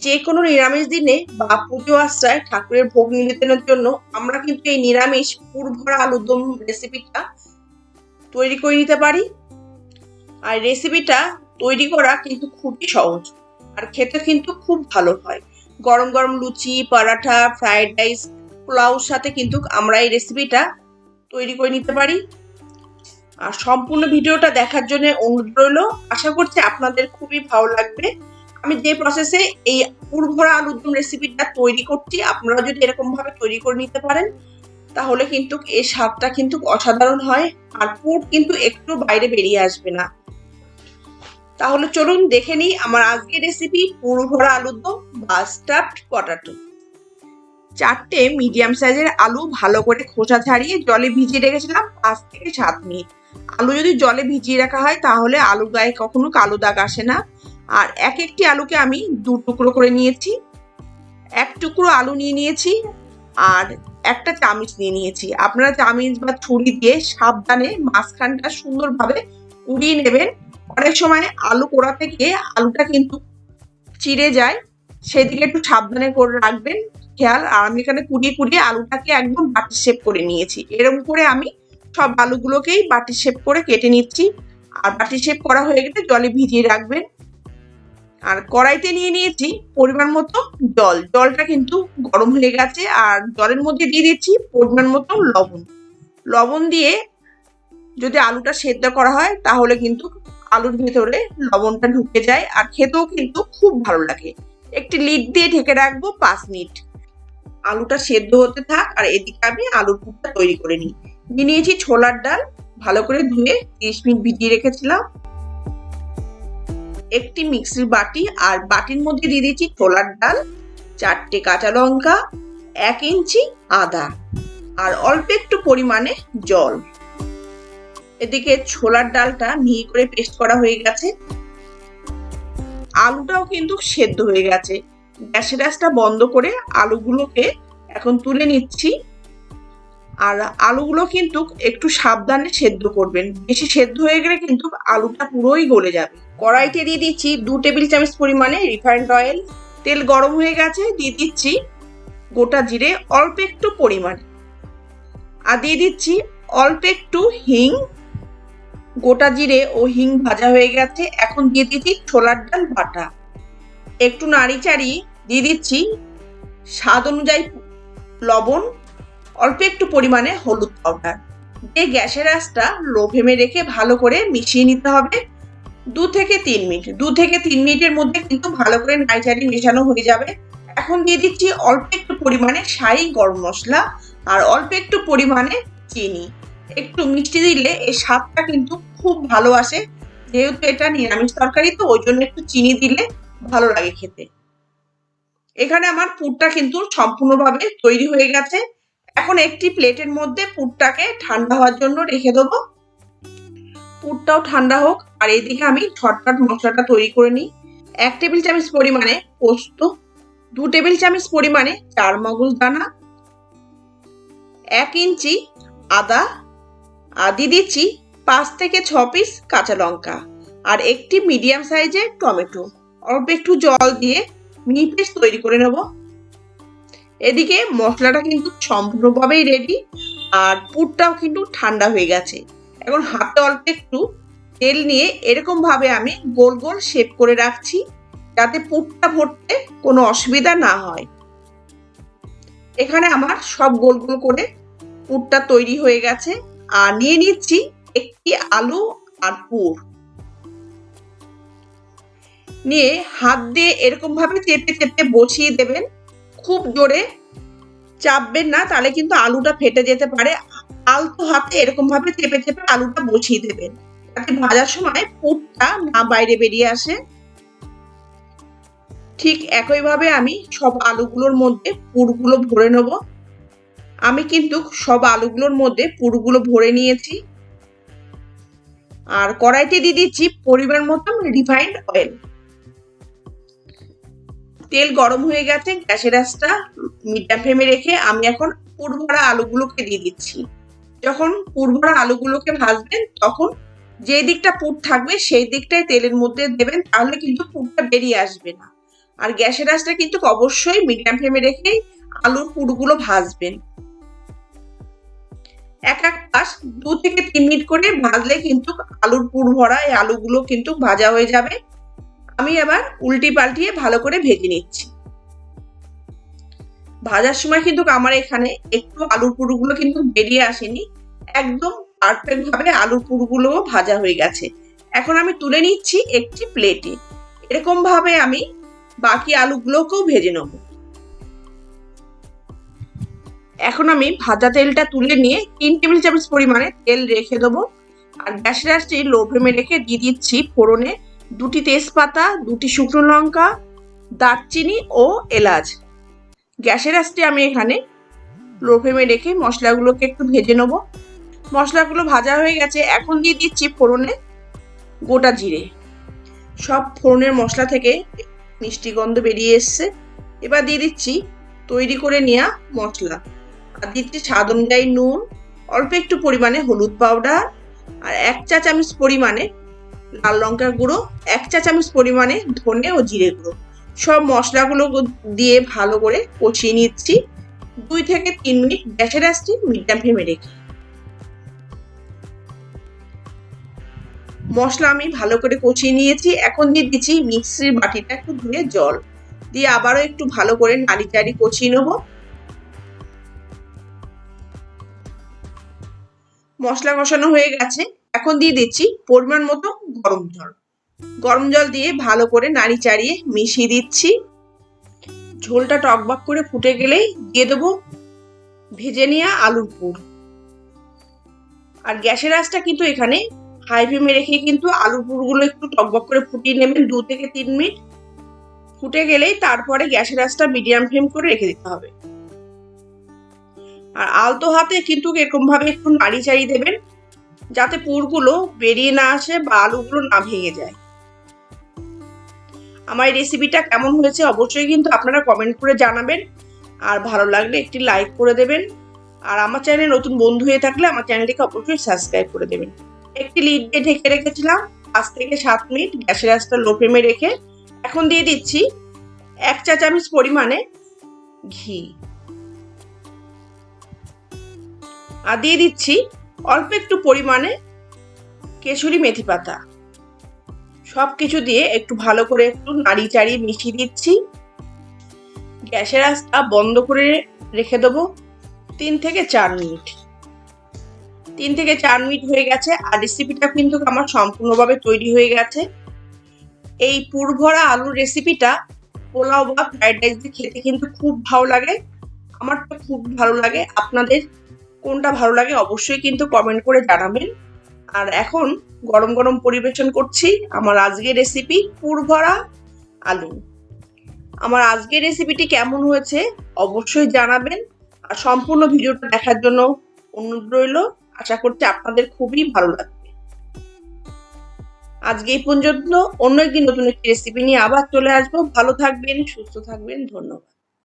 যে কোনো নিরামিষ দিনে বা পুজো আশ্রয় ঠাকুরের ভোগ নিবেদনের জন্য আমরা কিন্তু এই নিরামিষ পুর ভরা আলুর দম রেসিপিটা তৈরি করে নিতে পারি। আর রেসিপিটা তৈরি করা কিন্তু খুবই সহজ আর খেতে কিন্তু খুব ভালো হয়। গরম গরম লুচি পরাঠা ফ্রাইড রাইস পোলাওর সাথে কিন্তু আমরা এই রেসিপিটা তৈরি করে নিতে পারি। আর সম্পূর্ণ ভিডিওটা দেখার জন্য অনুরোধ রইল। আশা করছি আপনাদের খুবই ভালো লাগবে। আমি যে প্রসেসে এই পুরভরা আলুর দম রেসিপিটা তৈরি করছি আপনারা যদি এরকম ভাবে তৈরি করে নিতে পারেন, তাহলে কিন্তু এই স্বাদটা কিন্তু অসাধারণ হয় আর পুর কিন্তু একটু বাইরে বেরিয়ে আসবে না। তাহলে চলুন দেখে নিই আমার আজকের রেসিপি পুরো ভরা আলুর দম বা স্টাফড পটাটো চারটে মিডিয়াম সাইজের আলু ভালো করে খোসা ছাড়িয়ে জলে ভিজিয়ে রেখেছিলাম পাঁচ থেকে সাত মিনিট। আলু যদি জলে ভিজিয়ে রাখা হয়, তাহলে আলু গায়ে কখনো কালো দাগ আসে না। আর এক একটি আলুকে আমি দু টুকরো করে নিয়েছি। এক টুকরো আলু নিয়ে নিয়েছি আর একটা চামচ নিয়ে নিয়েছি। আপনারা চামচ বা ছুরি দিয়ে সাবধানে মাঝখানটা সুন্দরভাবে উড়িয়ে নেবেন। অনেক সময় আলু কোড়াতে গিয়ে আলুটা কিন্তু চিড়ে যায়। সেদিকে একটু সাবধানে করে রাখবেন। খেয়াল, আর আমি এখানে কুড়িয়ে কুড়িয়ে আলুটাকে একদম বাটি শেপ করে নিয়েছি। এরকম করে আমি সব আলুগুলোকেই বাটি শেপ করে কেটে নিচ্ছি। আর বাটি শেপ করা হয়ে গেলে জলে ভিজিয়ে রাখবেন। আর কড়াইতে নিয়ে নিয়েছি পরিমাণ মতো জল। জলটা কিন্তু গরম হয়ে গেছে আর জলের মধ্যে দিয়ে দিচ্ছি পরিমাণ মতো লবণ। লবণ দিয়ে যদি আলুটা সেদ্ধ করা হয় তাহলে কিন্তু আলুর ভেতরে লবণটা ঢুকে যায় আর খেতেও কিন্তু খুব ভালো লাগে। একটি লিড দিয়ে ঢেকে রাখব পাঁচ মিনিট। আলুটা সেদ্ধ হতে থাক আর এদিকে আমি আলুর পুরটা তৈরি করে নিই। নিয়ে নিয়েছি ছোলার ডাল, ভালো করে ধুয়ে তিরিশ মিনিট ভিজিয়ে রেখেছিলাম। একটি মিক্সির বাটি আর বাটির মধ্যে দিয়ে দিয়েছি ছোলার ডাল, চারটে কাঁচা লঙ্কা, এক ইঞ্চি আদা আর অল্প একটু পরিমাণে জল। এদিকে ছোলার ডালটা মিহি করে পেস্ট করা হয়ে গেছে। আলুটাও কিন্তু সেদ্ধ হয়ে গেছে। গ্যাসের গ্যাসটা বন্ধ করে আলুগুলোকে এখন তুলে নিচ্ছি। আর আলুগুলো কিন্তু একটু সাবধানে সেদ্ধ করবেন। বেশি সেদ্ধ হয়ে গেলে কিন্তু আলুটা পুরোই গলে যাবে। কড়াইতে দিয়ে দিচ্ছি দু টেবিল চামচ পরিমাণে রিফাইন্ড অয়েল। তেল গরম হয়ে গেছে, দিয়ে দিচ্ছি গোটা জিরে অল্প একটু পরিমাণে। আর দিয়ে দিচ্ছি অল্প একটু হিং। গোটা জিরে ও হিং ভাজা হয়ে গেছে, এখন দিয়ে দিচ্ছি ছোলার ডাল বাটা। একটু নাড়ি চাড়ি দিয়ে দিচ্ছি স্বাদ অনুযায়ী লবণ, অল্প একটু পরিমাণে হলুদ পাউডার। দিয়ে গ্যাসের আঁচটা লো রেখে ভালো করে মিশিয়ে নিতে হবে। দু থেকে তিন মিনিট, দু থেকে তিন মিনিটের মধ্যে কিন্তু ভালো করে নাইচারি মেশানো হয়ে যাবে। এখন দিয়ে দিচ্ছি অল্প একটু পরিমাণে শাহি গরম মশলা আর অল্প একটু পরিমাণে চিনি। একটু মিষ্টি দিলে এই স্বাদটা কিন্তু খুব ভালো আসে। যেহেতু এটা নিরামিষ তরকারি তো, ওই জন্য একটু চিনি দিলে ভালো লাগে খেতে। এখানে আমার পুরটা কিন্তু সম্পূর্ণভাবে তৈরি হয়ে গেছে। এখন একটি প্লেটের মধ্যে পুরটাকে ঠান্ডা হওয়ার জন্য রেখে দেবো। পুরটাও ঠান্ডা হোক, আর এইদিকে আমি ঝটপট মশলাটা তৈরি করে নিই। এক টেবিল চামচ পরিমাণে পোস্ত, দু টেবিল চামচ পরিমাণে চার মগজ দানা, এক ইঞ্চি আদা আদি দিচ্ছি পাঁচ থেকে ছ পিস কাঁচা লঙ্কা, আর একটি মিডিয়াম সাইজের টমেটো। অল্প একটু জল দিয়ে মিনি পেস্ট তৈরি করে নেব। এদিকে মশলাটা কিন্তু সম্পূর্ণভাবেই রেডি আর পুরটাও কিন্তু ঠান্ডা হয়ে গেছে। এখন হাতে অল্প একটু তেল নিয়ে এরকম ভাবে আমি গোল গোল শেপ করে রাখছি যাতে পুরটা ভরতে কোনো অসুবিধা না হয়। এখানে আমার সব গোল গোল করে পুরটা তৈরি হয়ে গেছে। আর নিয়ে নিচ্ছি একটি আলু আর পুর। নিয়ে হাত দিয়ে এরকম ভাবে চেপে চেপে বসিয়ে দেবেন। খুব জোরে চাপবেন না, তাহলে কিন্তু আলুটা ফেটে যেতে পারে। আলতো হাতে এরকম ভাবে চেপে চেপে আলুটা বসিয়ে দেবেন। যাতে ভাজার সময় পুরটা না বাইরে বেরিয়ে আসে। ঠিক একইভাবে আমি সব আলুগুলোর মধ্যে পুরগুলো ভরে নেব। আমি কিন্তু সব আলুগুলোর মধ্যে পুরগুলো ভরে নিয়েছি। আর কড়াইতে দিয়ে দিচ্ছি পরিমাণ মতন রিফাইন্ড অয়েল তেল গরম হয়ে গেছে, গ্যাসের আঁচটা মিডিয়াম ফ্লেমে রেখে আমি এখন পুরভরা আলুগুলোকে দিয়ে দিচ্ছি। যখন পুরভরা আলুগুলোকে ভাজবেন, তখন যে দিকটা পুর থাকবে, সেই দিকটাই তেলের মধ্যে দেবেন, তাহলে কিন্তু পুরটা বেরিয়ে আসবে না। আর গ্যাসের আঁচটা কিন্তু অবশ্যই মিডিয়াম ফ্লেমে রেখেই আলুর পুরগুলো ভাজবেন। এক এক পাশ দু থেকে তিন মিনিট করে ভাজলে কিন্তু আলুর পুর ভরা এই আলুগুলো কিন্তু ভাজা হয়ে যাবে। আমি আবার উল্টি পাল্টিয়ে ভালো করে ভেজে নিচ্ছি। ভাজার সময় কিন্তু আমার এখানে একটু আলুর পুরগুলো কিন্তু বেরিয়ে আসেনি। একদম পারফেক্ট ভাবে আলুর পুরগুলোও ভাজা হয়ে গেছে। এখন আমি তুলে নিচ্ছি একটি প্লেটে এরকম ভাবে আমি বাকি আলুগুলোকেও ভেজে নেব। এখন আমি ভাজা তেলটা তুলে নিয়ে তিন টেবিল চামচ পরিমাণে তেল রেখে দেবো। আর গ্যাসের আঁচটি লো ফ্লেমে রেখে দিয়ে দিচ্ছি ফোড়নে দুটি তেজপাতা, দুটি শুকনো লঙ্কা, দারচিনি ও এলাচ। গ্যাসের আঁচটি আমি এখানে লো ফ্লেমে রেখে মশলাগুলোকে একটু ভেজে নেব। মশলাগুলো ভাজা হয়ে গেছে, এখন দিয়ে দিচ্ছি ফোড়নে গোটা জিরে। সব ফোড়নের মশলা থেকে মিষ্টি গন্ধ বেরিয়ে এসছে। এবার দিয়ে দিচ্ছি তৈরি করে নেওয়া মশলা। আর দিচ্ছি স্বাদ অনুযায়ী নুন, অল্প একটু পরিমাণে হলুদ পাউডার আর এক চা চামচ পরিমাণে লাল লঙ্কার গুঁড়ো, এক চা চামচ পরিমাণে ধনে ও জিরে গুঁড়ো। সব মশলাগুলো দিয়ে ভালো করে কষিয়ে নিচ্ছি। দুই থেকে তিন মিনিট গ্যাসের আসছি মিডিয়াম ফ্লেমে রেখে। মশলা আমি ভালো করে কষিয়ে নিয়েছি। এখন দিয়ে দিচ্ছি মিক্সির বাটিটা একটু ধুয়ে জল। দিয়ে আবারও একটু ভালো করে নাড়ি চাড়ি কষিয়ে নেব। মশলা কষানো হয়ে গেছে। এখন দিয়ে দিচ্ছি পরিমাণ মতো গরম জল। গরম জল দিয়ে ভালো করে নাড়ি চাড়িয়ে মিশিয়ে দিচ্ছি। ঝোলটা টকবক করে ফুটে গেলেই দিয়ে দেবো ভেজে নেওয়া আলুর পুর। আর গ্যাসের আঁচটা কিন্তু এখানে হাই ফ্লেমে রেখে কিন্তু আলুর পুরগুলো একটু টকবক করে ফুটিয়ে নেবেন দু থেকে তিন মিনিট। ফুটে গেলেই তারপরে গ্যাসের আঁচটা মিডিয়াম ফ্লেম করে রেখে দিতে হবে। আর আলতো হাতে কিন্তু এরকম ভাবে একটু নাড়ি চাড়ি দেবেন যাতে পুরগুলো বেরিয়ে না আসে বা আলুগুলো না ভেঙে যায়। আমার এই রেসিপিটা কেমন হয়েছে অবশ্যই কিন্তু আপনারা কমেন্ট করে জানাবেন। আর ভালো লাগলে একটি লাইক করে দেবেন। আর আমার চ্যানেলে নতুন বন্ধু হয়ে থাকলে আমার চ্যানেলটিকে অবশ্যই সাবস্ক্রাইব করে দেবেন। একটি লিড দিয়ে ঢেকে রেখেছিলাম, পাঁচ থেকে সাত মিনিট গ্যাসের আঁচটা লো ফ্লেমে রেখে। এখন দিয়ে দিচ্ছি এক চা চামচ পরিমাণে ঘি। আর দিয়ে দিচ্ছি অল্প একটু পরিমাণে কেশরি মেথি পাতা। সব কিছু দিয়ে একটু ভালো করে একটু নাড়ি চাড়িয়ে মিশিয়ে দিচ্ছি গ্যাসের আঁচটা বন্ধ করে রেখে দেবো তিন থেকে চার মিনিট। তিন থেকে চার মিনিট হয়ে গেছে, আর রেসিপিটা কিন্তু আমার সম্পূর্ণভাবে তৈরি হয়ে গেছে। এই পুরভরা আলুর রেসিপিটা পোলাও বা ফ্রাইড রাইস দিয়ে খেতে কিন্তু খুব ভালো লাগে। আমার তো খুব ভালো লাগে। আপনাদের কোনটা ভালো লাগে অবশ্যই কিন্তু কমেন্ট করে জানাবেন। আর এখন গরম গরম পরিবেশন করছি আমার আজকের রেসিপি পুরভরা আলু। আমার আজকের রেসিপিটি কেমন হয়েছে অবশ্যই জানাবেন। আর সম্পূর্ণ ভিডিওটা দেখার জন্য অনুরোধ রইল। আশা করছি আপনাদের খুবই ভালো লাগবে। আজকে এই পর্যন্ত অন্য একদিন নতুন একটি রেসিপি নিয়ে আবার চলে আসব। ভালো থাকবেন, সুস্থ থাকবেন। ধন্যবাদ।